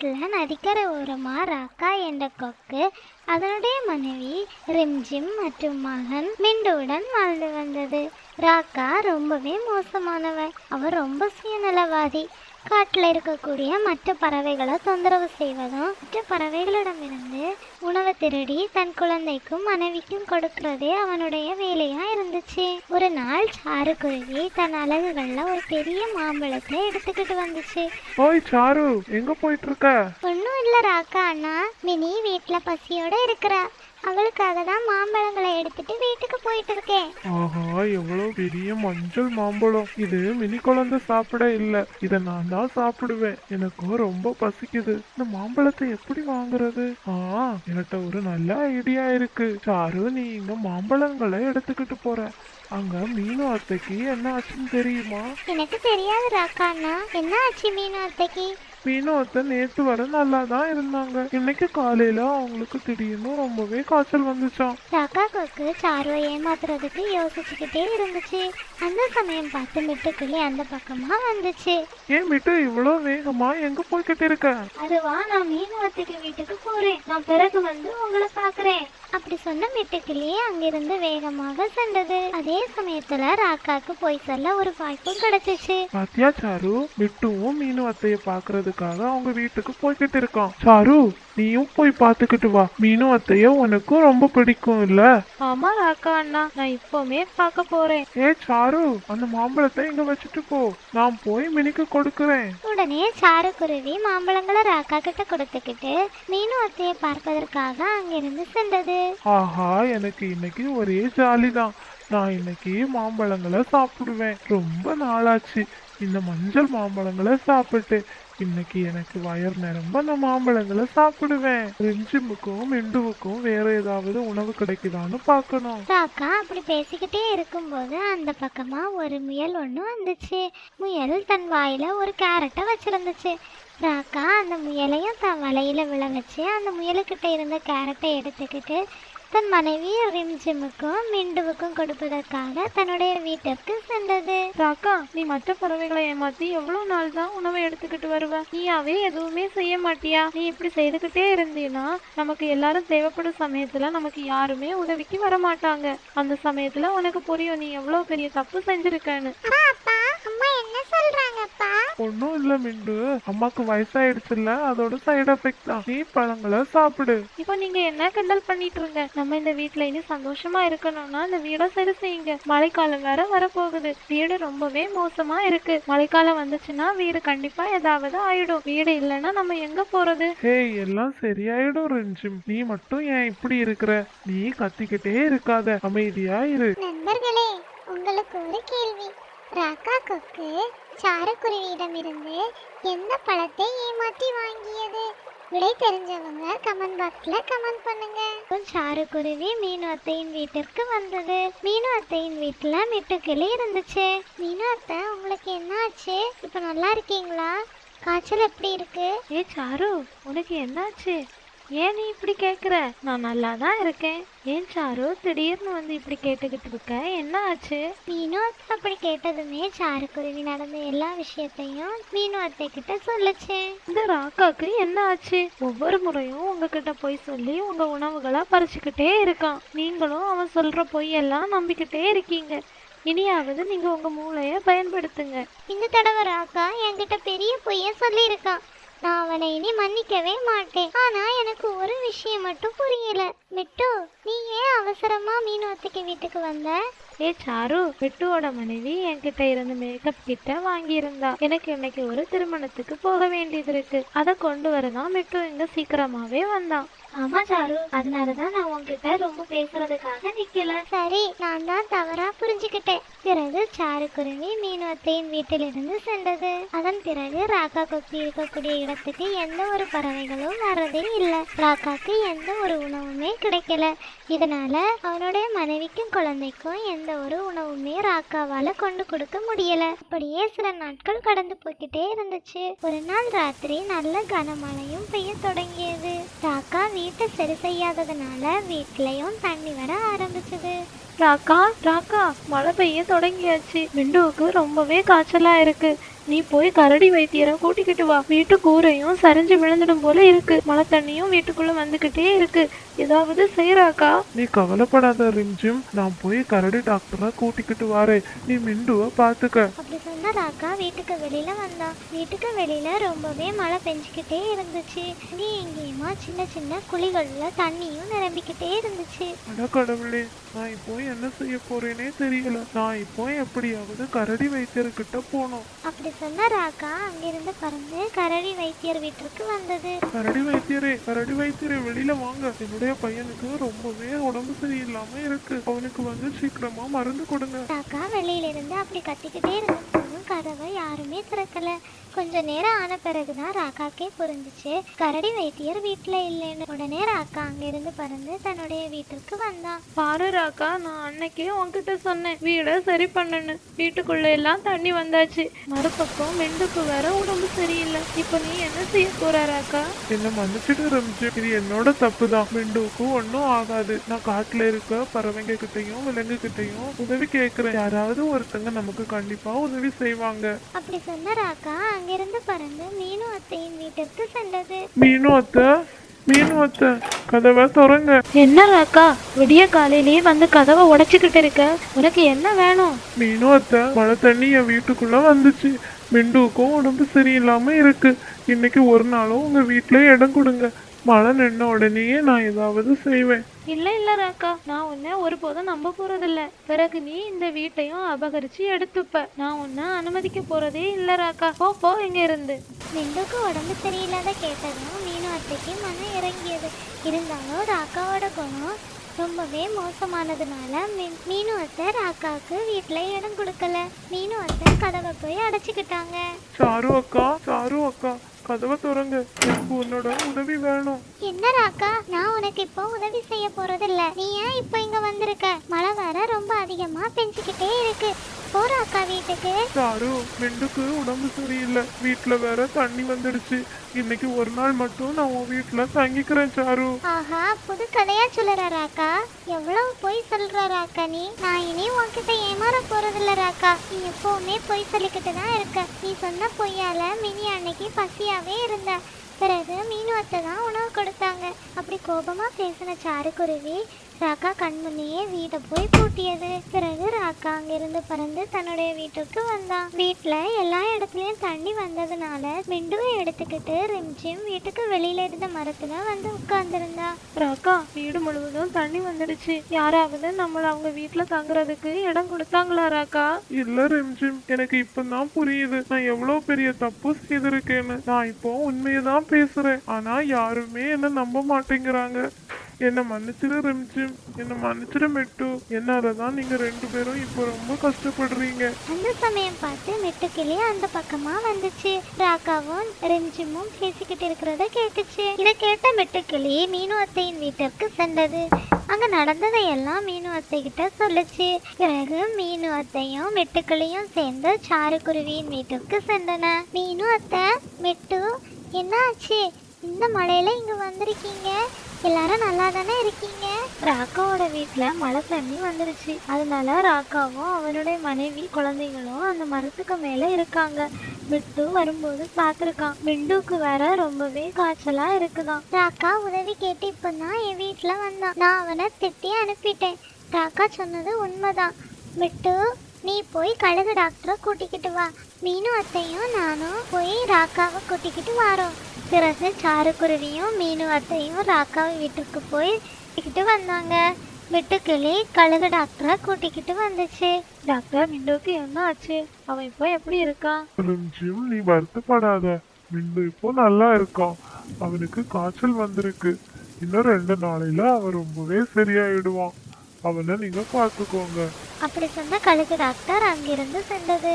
காட்டில் நதிக்கரை ஓரமாக ராக்கா என்ற கொக்கு அதனுடைய மனைவி ரிம்ஜிம் மற்றும் மகன் மிண்டுவுடன் வாழ்ந்து வந்தது. ராக்கா ரொம்பவே மோசமானவ அவ ரொம்ப சுயநலவாதி. காட்டில் இருக்கக்கூடிய மற்ற பறவைகளை தொந்தரவு செய்வதும் மற்ற பறவைகளிடமிருந்து உணவை திருடி தன் குழந்தைக்கும் மனைவிக்கும் கொடுக்கறதே அவனுடைய வேலையா இருந்துச்சு. ஒரு நாள் சாருக்குருவி தன் அலகுகள்ல ஒரு பெரிய மாம்பழத்தை எடுத்துக்கிட்டு வந்துச்சு. ஓய் சாரு எங்க போயிட்டு இருக்க? ஒன்றும் இல்லை ராக்கா அண்ணா. மினி வீட்டில் பசியோட இருக்கிறா. அவளுக்காக தான் மாம்பழங்களை எடுத்துட்டு வீட்டுக்கு போயிட்டு இருக்கேன் ஆஹா எவ்வளவு பெரிய மஞ்சள் மாம்பழம். இது மினி குழந்தை சாப்பிட இல்ல. இத நான் தான் சாப்பிடுவேன். எனக்கும் ரொம்ப பசிக்குது. இந்த மாம்பழத்தை எப்படி வாங்குறது? ஆ என்கிட்ட ஒரு நல்ல ஐடியா இருக்கு. சாரு நீ இந்த மாம்பழங்களை எடுத்துக்கிட்டு போற. அங்க மீனு அத்தைக்கு என்ன ஆச்சுன்னு தெரியுமா? எனக்கு தெரியாது ராக்கா அண்ணா. என்ன ஆச்சு மீனு அத்தைக்கு? மீன் அத்தை நேற்று வர நல்லா தான் இருந்தாங்க. இன்னைக்கு காலையில அவங்களுக்கு திடீர்னு ரொம்பவே காய்ச்சல் வந்துச்சாம். ராக்கா கொக்கு சாருவை ஏமாத்துறதுக்கு யோசிச்சுக்கிட்டே இருந்துச்சு. அந்த சமயம் பார்த்து மிட்டுக்கிளி அந்த பக்கமா வந்துச்சு. ஏன் விட்டு இவ்வளவு வேகமா எங்க போய்கிட்டு இருக்க? அதுவா நான் மீனவத்துக்கு வீட்டுக்கு போறேன். நான் பிறகு வந்து உங்களை பாக்குறேன் அப்படி சொன்ன மிட்டுக்கிளி அங்கிருந்து வேகமாக சென்றது. அதே சமயத்துல ராக்காக்கு போய் சொல்ல ஒரு வாய்ப்பும் கிடைச்சிச்சு. பாத்தியா சாரு? மிட்டுவும் மீனு அத்தைய பாக்குறதுக்காக அவங்க வீட்டுக்கு போய்கிட்டு இருக்கான் சாரு நீயும் போய் பாத்துக்கிட்டு வா. மீனு அத்தைய உனக்கும் ரொம்ப பிடிக்கும் இல்ல ஆமா ராக்கா அண்ணா. நான் இப்பவுமே பார்க்க போறேன். ஏ சாரு அந்த மாம்பழத்தை இங்க வச்சுட்டு போ. நான் போய் மினிக்கு கொடுக்கறேன். உடனே சாருக்குருவி மாம்பழங்களை ராக்கா கிட்ட கொடுத்துக்கிட்டு மீனு அத்தையை பார்ப்பதற்காக அங்கிருந்து சென்றது. ஆஹா எனக்கு இன்னைக்கு ஒரே ஜாலி தான் நான் இன்னைக்கு மாம்பழங்களை சாப்பிடுவேன். ரொம்ப நாளாச்சு. இந்த மஞ்சள் மாம்பழங்களை சாப்பிட்டு இன்னைக்கு எனக்கு வயர் நிரம்ப நான் மாம்பழங்களை சாப்பிடுவேன். ரெஞ்சிமுக்கும் மிண்டுவுக்கும் வேற ஏதாவது உணவு கிடைக்குதான்னு பார்க்கணும். காக்கா அப்படி பேசிக்கிட்டே இருக்கும்போது அந்த பக்கமா ஒரு முயல் ஒன்று வந்துச்சு. முயல் தன் வாயில ஒரு கேரட்டை வச்சிருந்துச்சு. ராக்கா அந்த முயலையும் தன் வலையில விழ வச்சு அந்த முயலுக்கிட்ட இருந்த கேரட்டை எடுத்துக்கிட்டு தன் மனைவி ரிம்ஜிமுக்கும் மிண்டுவுக்கும் கொடுப்பதற்காக தன்னுடைய வீட்டிற்கு சென்றது. ராக்கா நீ மற்ற பறவைகளை ஏமாத்தி எவ்வளவு நாள் தான் உணவை எடுத்துக்கிட்டு வருவ? நீயாவே எதுவுமே செய்ய மாட்டியா? நீ இப்படி செய்துக்கிட்டே இருந்தீன்னா நமக்கு எல்லாரும் தேவைப்படும் சமயத்துல நமக்கு யாருமே உதவிக்கு வர மாட்டாங்க அந்த சமயத்துல உனக்கு புரியும் நீ எவ்வளவு பெரிய தப்பு செஞ்சிருக்கன்னு. ஒன்றும் இல்லை மிண்டு. அம்மாக்கு வயசாயிடுச்சுல்ல அதோட சைடு எஃபெக்ட் தான். நீ பழங்களை சாப்பிடு. இப்போ நீங்க என்ன கிண்டல் பண்ணிட்டு இருங்க நம்ம இந்த வீட்ல இனி சந்தோஷமா இருக்கணும்னா இந்த வீடை சரி செய்யுங்க. மழைக்காலம் வேற வரப்போகுது. வீடு ரொம்பவே மோசமா இருக்கு. மழைக்காலம் வந்துச்சுன்னா வீடு கண்டிப்பா ஏதாவது ஆயிடும். வீடு இல்லைன்னா நம்ம எங்க போறது? ஹேய் எல்லாம் சரியாயிடும் ரெஞ்சிம். நீ மட்டும் ஏன் இப்படி இருக்கிற? நீ கத்திக்கிட்டே இருக்காத. அமைதியா இரு. நண்பர்களே உங்களுக்கு ஒரு கேள்வி. ராக்கா கொக்கு சாரக்குருவியிடமிருந்து எந்த பழத்தை ஏமாற்றி வாங்கியது? விடை தெரிஞ்சவங்க கமெண்ட் பாக்ஸ்ல கமெண்ட் பண்ணுங்க. சாருக்குருவி மீனு அத்தையின் வீட்டிற்கு வந்தது. மீனு அத்தையின் வீட்டுல மிட்டுக்கிளி இருந்துச்சு. மீனு அத்தை உங்களுக்கு என்ன ஆச்சு? இப்ப நல்லா இருக்கீங்களா? காய்ச்சல் எப்படி இருக்கு? ஏ சாரு உனக்கு என்னாச்சு ஏன் நீ இப்படி கேக்குற? நான் நல்லா தான் இருக்கேன். ஏன் சாரு திடீர்னு வந்து இப்படி கேட்டுக்கிட்டு இருக்க? என்ன ஆச்சு? மீனு அத்தை அப்படி கேட்டதுமே சாருக்குருவி நடந்த எல்லா விஷயத்தையும் மீனு அத்தை கிட்ட சொல்லுச்சு. இந்த ராக்காக்கு என்ன ஆச்சு? ஒவ்வொரு முறையும் உங்ககிட்ட போய் சொல்லி உங்க உணவுகளா பறிச்சுக்கிட்டே இருக்கான். நீங்களும் அவன் சொல்ற பொய்யெல்லாம் நம்பிக்கிட்டே இருக்கீங்க. இனியாவது நீங்க உங்க மூளைய பயன்படுத்துங்க. இந்த தடவை ராக்கா என்கிட்ட பெரிய பொய்ய சொல்லியிருக்கான். நான் அவனை இனி மன்னிக்கவே மாட்டேன். ஆனா எனக்கு ஒரு விஷயம் மட்டும் புரியல. மிட்டு நீ ஏன் அவசரமா மீன் ஒத்திக்க வீட்டுக்கு வந்த? ஏ சாரு வெட்டுவோட மனைவி என்கிட்ட இருந்து மேக்கப் கிட்ட வாங்கியிருந்தா. எனக்கு இன்னைக்கு ஒரு திருமணத்துக்கு போக வேண்டியது இருக்கு. அதை கொண்டு வரதான் மிட்டு இங்க சீக்கிரமாவே வந்தான் ஆமா சாரு. அதனாலதான் நான் உங்ககிட்ட ரொம்ப பேசுறதுக்காக நிக்கல. சரி நான் தான் தவறா புரிஞ்சுக்கிட்டேன். பிறகு சாருக்குருவி மீனவத்தையின் வீட்டிலிருந்து சென்றது. அதன் பிறகு ராக்கா கொக்கி இருக்கக்கூடிய இடத்துக்கு எந்த ஒரு பறவைகளும் வர்றதே இல்லை. ராக்காக்கு எந்த ஒரு உணவுமே கிடைக்கல. இதனால அவனுடைய மனைவிக்கும் குழந்தைக்கும் எந்த ஒரு உணவுமே ராக்காவால கொண்டு கொடுக்க முடியல. அப்படியே சில நாட்கள் கடந்து போய்கிட்டே இருந்துச்சு. ஒரு நாள் ராத்திரி நல்ல கனமழையும் பெய்ய தொடங்கியது. ராக்கா வீட்டை சரி செய்யாததுனால வீட்லயும் தண்ணி வர ஆரம்பிச்சது. ராக்கா ராக்கா மழை பெய்ய தொடங்கியாச்சு. மிண்டுவுக்கு ரொம்பவே காய்ச்சலா இருக்கு. நீ போய் கரடி வைத்தியரை கூட்டிக்கிட்டு வா. வீட்டு கூரையும் சரிஞ்சு விழுந்துடும் போல இருக்கு. மழை தண்ணியும் வீட்டுக்குள்ள வந்துகிட்டே இருக்கு. ஏதாவது செய்யறாக்கா நீ கவலைப்படாத ரிம்ஜிம் நான் போய் கரடி டாக்டரை கூட்டிக்கிட்டு வரேன். நீ மிண்டுவை பார்த்துக்க. சொன்ன ராக்கா வீட்டுக்கு வெளியில வந்தா. வீட்டுக்கு வெளியில ரொம்பவே மழை பெஞ்சுக்கிட்டே இருந்துச்சு. நீ எங்கேயுமா சின்ன சின்ன குழிகள்ல தண்ணியும் நிரம்பிக்கிட்டே இருந்துச்சு. அட கடவுளே நான் இப்போ என்ன செய்ய போறேனே தெரியல. நான் இப்போ எப்படியாவது கரடி வைத்தியர்கிட்ட போகணும். அப்படி சொன்ன ராக்கா அங்கிருந்து பறந்து கரடி வைத்தியர் வீட்டிற்கு வந்தது. கரடி வைத்தியரே கரடி வைத்தியரே வெளியில வாங்க. என்னுடைய பையனுக்கு ரொம்பவே உடம்பு சரியில்லாம இருக்கு. அவனுக்கு வந்து சீக்கிரமா மருந்து கொடுங்க. ராக்கா வெளியில இருந்து அப்படி கத்திக்கிட்டே இருந்தபோதும் கதவை யாருமே திறக்கல. கொஞ்ச நேரம் ஆன பிறகுதான் ராக்காக்கே புரிஞ்சுச்சு. கரடி வைத்தியர் வீட்டுல இல்லைன்னு. உடனே ராக்கா அங்கிருந்து பறந்து தன்னுடைய வீட்டிற்கு வந்தான். பாரு ராக்கா நான் அன்னைக்கே உன்கிட்ட சொன்னேன். வீடை சரி பண்ணனு வீட்டுக்குள்ள எல்லாம் தண்ணி வந்தாச்சு. மறுபக்கம் மெண்டுக்கு வேற உடம்பு சரியில்லை. இப்போ நீ என்ன செய்ய போற ராக்கா? என்ன மன்னிச்சிட்டு ரிம்ஜிம் இது என்னோட தப்பு தான் மிண்டுவுக்கு ஒன்றும் ஆகாது. நான் காட்டுல இருக்க பறவைங்க கிட்டயும் விலங்கு கிட்டயும் உதவி கேட்கிறேன். யாராவது ஒருத்தங்க நமக்கு கண்டிப்பா உதவி செய்வாங்க. அப்படி சொன்ன ராக்கா அங்கிருந்து பறந்து மீனு அத்தையின் வீட்டிற்கு சென்றது. மீனு அத்தை மீனு அத்தை கதவை திறங்க. என்ன ராக்கா விடிய காலையிலேயே வந்து கதவை உடைச்சுக்கிட்டு இருக்க? உனக்கு என்ன வேணும்? மீனு அத்தை மழை தண்ணி என் வீட்டுக்குள்ள வந்துச்சு. மிண்டுவுக்கும் உடம்பு சரியில்லாம இருக்கு. இன்னைக்கு ஒரு நாளும் உங்க வீட்ல இடம் கொடுங்க. மழை நின்ன உடனேயே நான் ஏதாவது செய்வேன். இல்ல இல்ல ராக்கா நான் உன்னை ஒருபோதும் நம்ப போறதில்ல. பிறகு நீ இந்த வீட்டையும் அபகரிச்சு எடுத்துப்ப. நான் உன்னை அனுமதிக்க போறதே இல்ல ராக்கா போ போ இங்க இருந்து மிண்டுக்கு உடம்பு சரியில்லாத கேட்டதும் மீனு அத்தைக்கு மனம் இறங்கியது. இருந்தாலும் ராக்காவோட குணம் ரொம்பவே மோசமானதுனால மீனு அத்தை ராக்காவுக்கு வீட்டில் இடம் கொடுக்கல. மீனு அத்தை கதவை போய் அடைச்சிக்கிட்டாங்க. சாரு அக்கா சாரு அக்கா. கதவை திறங்க. எனக்கு உன்னோட உதவி வேணும். என்ன ராக்கா? நான் உனக்கு இப்போ உதவி செய்ய போறதில்ல. நீ ஏன் இப்போ இங்க வந்திருக்க? மழை வேற ரொம்ப அதிகமா பெஞ்சுக்கிட்டே இருக்கு. போ ராக்கா வீட்டுக்கு. சாரு மிண்டுக்கு உடம்பு சரியில்லை. வீட்ல வேற தண்ணி வந்துடுச்சு. இன்னைக்கு ஒரு நாள் மட்டும் நான் உன் வீட்ல தங்கிக்கிறேன் சாரு. ஆஹா புது கதையா சொல்லுற ராக்கா எவ்வளவு பொய் சொல்ற ராக்கா நீ? நான் இனி உன்கிட்ட ஏமாற போறதில்ல ராக்கா நீ எப்பவுமே பொய் சொல்லிக்கிட்டு தான் இருக்க. நீ சொன்ன பொய்யால மினி அன்னைக்கு பசியாவே இருந்த. பிறகு மீனு அத்தை தான் உணவு கொடுத்தாங்க. அப்படி கோபமா பேசின சாருக்குருவி ராக்கா கண்முன்னையே வீட்டை போய் பூட்டியது. பிறகு ராக்கா அங்கிருந்து பறந்து தன்னுடைய வீட்டுக்கு வந்தான் வீட்டுல எல்லா இடத்துலயும் தண்ணி வந்ததுனால மிண்டுவை எடுத்துக்கிட்டு ரிம்ஜிம் வீட்டுக்கு வெளியில இருந்த மரத்துல வந்து உட்கார்ந்துருந்தா. ராக்கா வீடு முழுவதும் தண்ணி வந்துடுச்சு. யாராவது நம்மள அவங்க வீட்டுல தங்குறதுக்கு இடம் கொடுத்தாங்களா ராக்கா? இல்ல ரிம்ஜிம் எனக்கு இப்பதான் புரியுது. நான் எவ்வளவு பெரிய தப்பு செய்திருக்கேன்னு. நான் இப்போ உண்மையதான் பேசுறேன். ஆனா யாருமே என்ன நம்ப மாட்டேங்கிறாங்க. என்னை மன்னிச்சிட ரெம்ஜிம் என்னை மன்னிச்சிட மெட்டு. என்னாலதான் நீங்க ரெண்டு பேரும் இப்போ ரொம்ப கஷ்டப்படுறீங்க. அந்த சமயம் பார்த்து மெட்டுக்கிளி அந்த பக்கமா வந்துச்சு. ராக்காவும் ரெஞ்சிமும் பேசிக்கிட்டு இருக்கிறத கேட்டுச்சு. இதை கேட்ட மெட்டுக்கிளி மீனு அத்தையின் வீட்டிற்கு சென்றது. அங்க நடந்ததை எல்லாம் மீனு அத்தை கிட்ட சொல்லுச்சு. பிறகு மீனு அத்தையும் மெட்டுக்கிளியும் சேர்ந்து சாருக்குருவியின் வீட்டிற்கு சென்றன. மீனு அத்தை மெட்டு என்ன ஆச்சு இந்த மழையில இங்க வந்திருக்கீங்க. எல்லாரும் நல்லா தானே இருக்கீங்க? ராக்காவோட வீட்ல மழை தண்ணி வந்துடுச்சு அதனால ராக்காவும் அவனுடைய மனைவி குழந்தைகளும் அந்த மரத்துக்கு மேல இருக்காங்க. மிட்டு வரும்போது பார்த்துருக்கான். மிண்டுக்கு வேற ரொம்பவே காய்ச்சலா இருக்குதாம் ராக்கா உதவி கேட்டு இப்பதான் என் வீட்ல வந்தான். நான் அவனை திட்டி அனுப்பிட்டேன். ராக்கா சொன்னது உண்மைதான். மிட்டு நீ போய் கழுகு டாக்டரை கூட்டிக்கிட்டு வா. மீனு அத்தையும் நானும் போய் ராக்காவை கூட்டிக்கிட்டு வரோம். பிறகு சாருக்குருவியும் மீனு அத்தையும் ராக்காவை வீட்டுக்கு போய் கூட்டிக்கிட்டு வந்தாங்க. வெட்டுக்கிளி கழுகு டாக்டரை கூட்டிக்கிட்டு வந்துச்சு. டாக்டர் மிண்டுக்கு என்ன ஆச்சு? அவன் இப்போ எப்படி இருக்கான்? ரெம்ஜிம் நீ வருத்தப்படாத. மிண்டு இப்போ நல்லா இருக்கான். அவனுக்கு காய்ச்சல் வந்திருக்கு. இன்னும் ரெண்டு நாளையில அவன் ரொம்பவே சரியாயிடுவான். அவனை நீங்க பார்த்துக்கோங்க. அப்படி சொன்ன கழுகு டாக்டர் அங்கிருந்து சென்றது.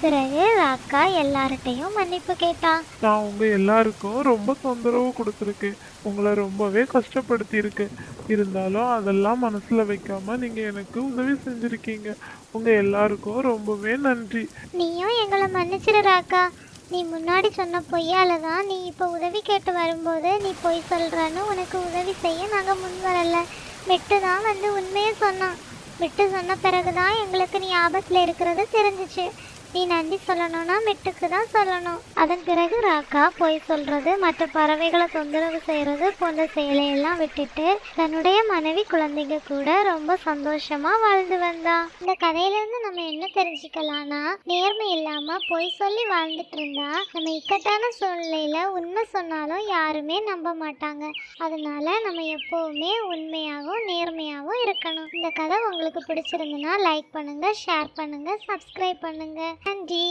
பிறகு ராக்கா எல்லார்கிட்டையும் மன்னிப்பு கேட்டான். நான் உங்க எல்லாருக்கும் ரொம்ப தொந்தரவு கொடுத்துருக்கேன் உங்களை ரொம்பவே கஷ்டப்படுத்தி இருக்கேன் இருந்தாலும் அதெல்லாம் மனசுல வைக்காம நீங்க எனக்கு உதவி செஞ்சிருக்கீங்க. உங்க எல்லாருக்கும் ரொம்பவே நன்றி. நீயும் எங்களை மன்னிச்சிடு ராக்கா நீ முன்னாடி சொன்ன பொய்யால தான் நீ இப்போ உதவி கேட்டு வரும்போது நீ பொய் சொல்றன்னு உனக்கு உதவி செய்ய நாங்கள் முன் வரல. மெட்டு தான் வந்து உண்மையை சொன்னான். விட்டு சொன்ன பிறகு தான் எங்களுக்கு நீ ஆபத்தில் இருக்கிறது தெரிஞ்சிச்சு. நீ நன்றி சொல்லணும்னா மிட்டுக்கு தான் சொல்லணும். அதன் பிறகு ராக்கா போய் சொல்றது மற்ற பறவைகளை தொந்தரவு செய்யறது போன்ற செயலையெல்லாம் விட்டுட்டு தன்னுடைய மனைவி குழந்தைங்க கூட ரொம்ப சந்தோஷமா வாழ்ந்து வந்தா. இந்த கதையில இருந்து நம்ம என்ன தெரிஞ்சுக்கலாம்னா நேர்மை இல்லாம பொய் சொல்லி வாழ்ந்துட்டு இருந்தா நம்ம இக்கட்டான சூழ்நிலையில உண்மை சொன்னாலும் யாருமே நம்ப மாட்டாங்க. அதனால நம்ம எப்பவுமே உண்மையாகவும் நேர்மையாகவும் இருக்கணும். இந்த கதை உங்களுக்கு பிடிச்சிருந்துன்னா லைக் பண்ணுங்க ஷேர் பண்ணுங்க சப்ஸ்கிரைப் பண்ணுங்க. நன்றி